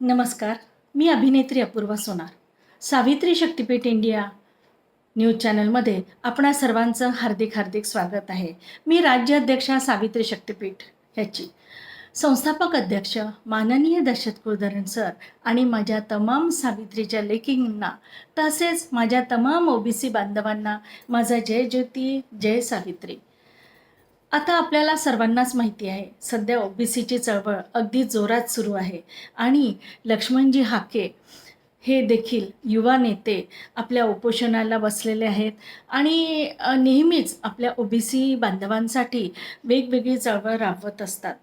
नमस्कार मी अभिनेत्री अपूर्वा सोनार. सावित्री शक्तीपीठ इंडिया न्यूज चॅनलमध्ये आपणा सर्वांचं हार्दिक हार्दिक स्वागत आहे. मी राज्य अध्यक्षा सावित्री शक्तीपीठ ह्याची. संस्थापक अध्यक्ष माननीय दशरथ कुलधरण सर आणि माझ्या तमाम सावित्रीच्या लेखींना तसेच माझ्या तमाम ओबीसी बांधवांना माझा जय ज्योती जय सावित्री. आता आपल्याला सर्वांनाच माहिती आहे सध्या ओबीसीची चळवळ अगदी जोरात सुरू आहे आणि लक्ष्मणजी हाके हे देखील युवा नेते आपल्या उपोषणाला बसलेले आहेत आणि नेहमीच आपल्या ओबीसी बांधवांसाठी वेगवेगळी चळवळ राबवत असतात.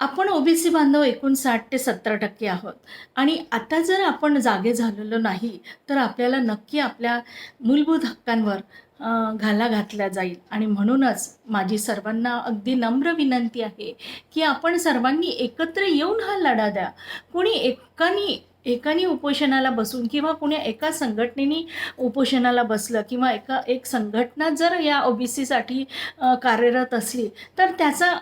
आपण ओबीसी बांधव एकूण साठ ते सत्तर टक्के आहोत आणि आता जर आपण जागे झालेलो नाही तर आपल्याला नक्की आपल्या मूलभूत हक्कांवर घाला घातला जाईल. आणि म्हणूनच माझी सर्वांना अगदी नम्र विनंती आहे की आपण सर्वांनी एकत्र येऊन हा लढा द्या. कोणी एकानी एकानी उपोषणाला बसून किंवा कुणी एका संघटनेने उपोषणाला बसलं किंवा एका एक संघटना जर या ओ बी सीसाठी कार्यरत असली तर त्याचा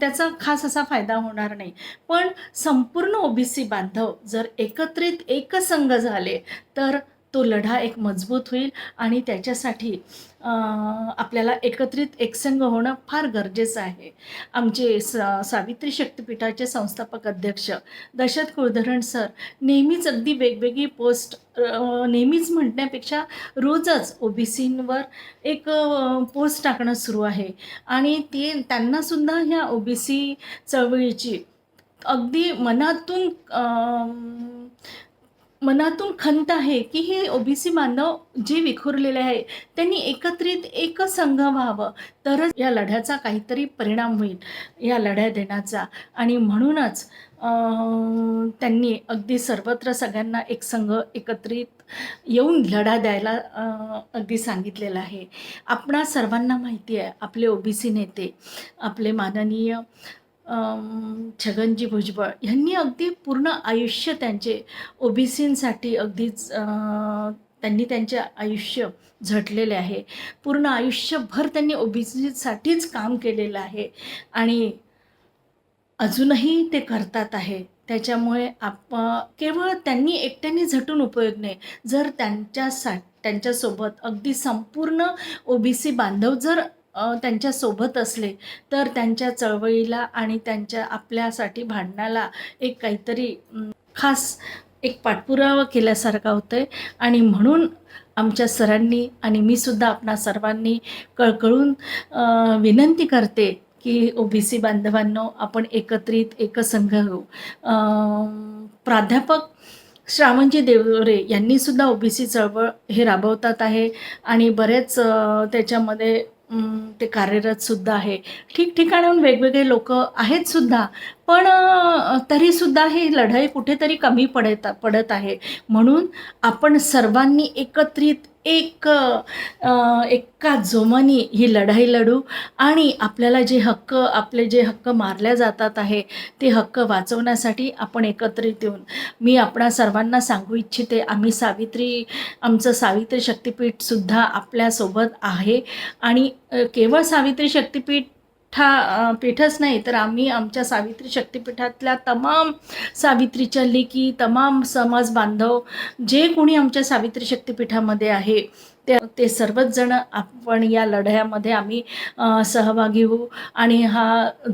त्याचा खास असा फायदा होणार नाही. पण संपूर्ण ओबीसी बांधव जर एकत्रित एकसंघ झाले तर तो लढा एक मजबूत होईल आणि त्याच्यासाठी आपल्याला एकत्रित एकसंग होणं फार गरजेचं आहे. आमचे स सावित्री शक्तिपीठाचे संस्थापक अध्यक्ष दशरथ कुलधरण सर नेहमीच अगदी वेगवेगळी पोस्ट नेहमीच म्हणण्यापेक्षा रोजच ओ बी सींवर एक पोस्ट टाकणं सुरू आहे. आणि ते त्यांनासुद्धा ह्या ओ बी सी चळवळीची अगदी मनातून मनातून खंत आहे की हे ओबीसी बांधव जे विखुरलेले आहे त्यांनी एकत्रित एक संघ व्हावं. तरच या लढ्याचा काहीतरी परिणाम होईल या लढ्या देण्याचा. आणि म्हणूनच त्यांनी अगदी सर्वत्र सगळ्यांना एक संघ एकत्रित येऊन लढा द्यायला अगदी सांगितलेलं आहे. आपणा सर्वांना माहिती आहे आपले ओबीसी नेते आपले माननीय छगनजी भुजबळ ह्यांनी अगदी पूर्ण आयुष्य त्यांचे ओबीसींसाठी अगदीच त्यांनी त्यांचे आयुष्य झटलेले आहे. पूर्ण आयुष्यभर त्यांनी ओबीसीसाठीच काम केलेलं आहे. आणि अजूनही ते करतात आहे. त्याच्यामुळे आप केवळ त्यांनी एकट्याने झटून उपयोग नाही. जर त्यांच्यासा त्यांच्यासोबत अगदी संपूर्ण ओबीसी बांधव जर त्यांच्यासोबत असले तर त्यांच्या चळवळीला आणि त्यांच्या आपल्यासाठी भांडणाला एक काहीतरी खास एक पाठपुरावा केल्यासारखा होतं आहे आणि म्हणून आमच्या सरांनी आणि मी सुद्धा आपणा सर्वांनी कळकळून विनंती करते की ओ बी सी बांधवांनो आपण एकत्रित एकसंघ होऊ प्राध्यापक श्रावणजी देवरे यांनीसुद्धा ओ बी सी चळवळ हे राबवतात आहे. आणि बरेच त्याच्यामध्ये ते कार्यरत सुद्धा आहे. ठिकठिकाणाहून वेगवेगळे लोक आहेत सुद्धा पण तरीसुद्धा ही लढाई कुठेतरी कमी पडत पडत आहे. म्हणून आपण सर्वांनी एकत्रित एक एका जोमाने ही लढाई लढू आणि आपल्याला जे हक्क आपले जे हक्क मारल्या जातात आहे ते हक्क वाचवण्यासाठी आपण एकत्रित येऊन मी आपणा सर्वांना सांगू इच्छिते आम्ही सावित्री आमचं सावित्री शक्तीपीठसुद्धा आपल्यासोबत आहे आणि केवळ सावित्री शक्तीपीठ ठा पीठच नाही तर आम्ही आमच्या सावित्री शक्तीपीठातल्या तमाम सावित्रीच्या लेखी तमाम समाज बांधव जे कोणी आमच्या सावित्री शक्तीपीठामध्ये आहे ते ते सर्वच जण आपण या लढ्यामध्ये आम्ही सहभागी होऊ आणि हा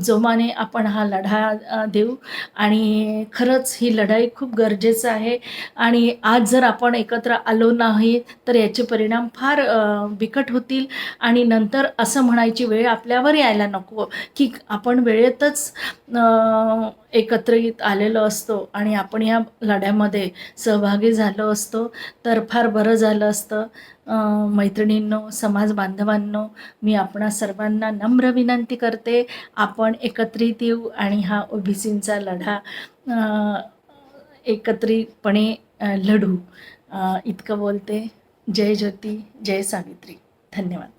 जोमाने आपण हा लढा देऊ. आणि खरंच ही लढाई खूप गरजेचं आहे. आणि आज जर आपण एकत्र आलो नाही तर याचे परिणाम फार बिकट होतील. आणि नंतर असं म्हणायची वेळ आपल्यावर यायला नको की आपण वेळेतच एकत्रित आलेलो असतो आणि आपण या लढ्यामध्ये सहभागी झालो असतो. तर फार बरं झालं असतं. मैत्रिणींनो समाज बांधवांनो मी आपणा सर्वांना नम्र विनंती करते आपण एकत्रित येऊ आणि हा ओबीसींचा लढा एकत्रितपणे लढू. इतकं बोलते. जय ज्योती जय सावित्री. धन्यवाद.